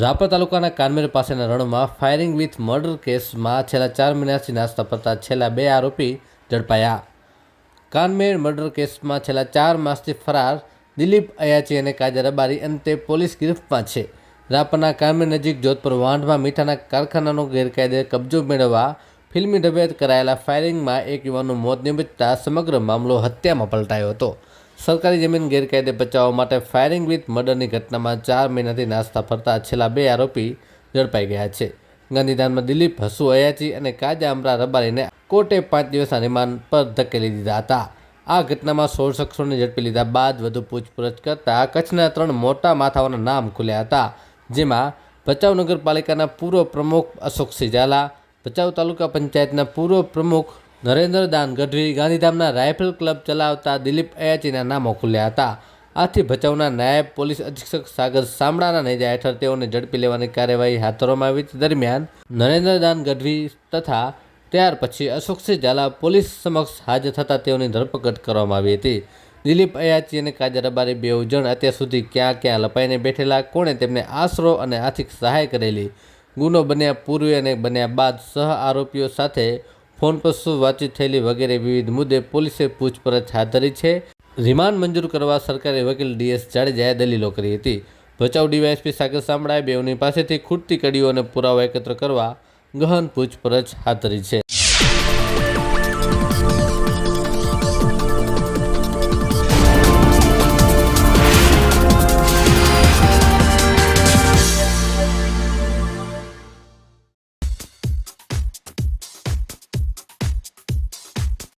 રાપર તાલુકાના કાનમેર પાસેના રણમાં ફાયરિંગ વિથ મર્ડર કેસમાં છેલ્લા ચાર મહિનાથી નાસ્તા ફરતા છેલ્લા બે આરોપી ઝડપાયા. કાનમેર મર્ડર કેસમાં છેલ્લા ચાર માસથી ફરાર દિલીપ અયાચી અને કાજર રબારી અંતે પોલીસ ગિરફ્તમાં છે. રાપરના કાનમેર નજીક જોધપુર વાંઢમાં મીઠાના કારખાનાનો ગેરકાયદે કબજો મેળવવા ફિલ્મી ઢબે કરાયેલા ફાયરિંગમાં એક યુવાનનું મોત નિમિત્તતા સમગ્ર મામલો હત્યામાં પલટાયો હતો. સરકારી જમીન ગેરકાયદે બચાવવા માટે ફાયરિંગ વિથ મર્ડરની ઘટનામાં ચાર મહિનાથી નાસ્તા ફરતા છેલ્લા બે આરોપી ઝડપાઈ ગયા છે. ગાંધીધામમાં દિલીપ હસુ અયાચી અને કાજા અમરા રબારીને કોર્ટે પાંચ દિવસના રિમાન્ડ પર ધકેલી દીધા હતા. આ ઘટનામાં સોળ શખ્સોને ઝડપી લીધા બાદ વધુ પૂછપરછ કરતા કચ્છના ત્રણ મોટા માથાઓના નામ ખુલ્યા હતા, જેમાં ભચાઉ નગરપાલિકાના પૂર્વ પ્રમુખ અશોક ઝાલા ભચાઉ તાલુકા પંચાયતના પૂર્વ પ્રમુખ નરેન્દ્ર દાન ગઢવી ગાંધીધામના રાઇફલ ક્લબ ચલાવતા દિલીપ અયાચીના નામો ખુલ્યા હતા. આથી ભચાઉના નાયબ પોલીસ અધિક્ષક સાગર સામડાના નેજા હેઠળ તેઓને ઝડપી લેવાની કાર્યવાહી હાથ ધરવામાં આવી દરમિયાન નરેન્દ્ર દાન ગઢવી તથા ત્યાર પછી અશોકસિંહ ઝાલા પોલીસ સમક્ષ હાજર થતાં તેઓની ધરપકડ કરવામાં આવી હતી. દિલીપ અયાચી અને કાજર અબારી બેઉ જણ અત્યાર સુધી ક્યાં ક્યાં લપાઈને બેઠેલા, કોણે તેમને આશરો અને આર્થિક સહાય કરેલી, ગુનો બન્યા પૂર્વે અને બન્યા બાદ સહ આરોપીઓ સાથે ફોન પર શું વાતચીત થયેલી વગેરે વિવિધ મુદ્દે પોલીસે પૂછપરછ હાથ ધરી છે. રિમાન્ડ મંજૂર કરવા સરકારે વકીલ ડીએસ જાડેજાએ દલીલો કરી હતી. ભચાઉ ડીવાયએસપી સાગર સામડાએ બેઉની પાસેથી ખૂટતી કડીઓ અને પુરાવા એકત્ર કરવા ગહન પૂછપરછ હાથ ધરી છે.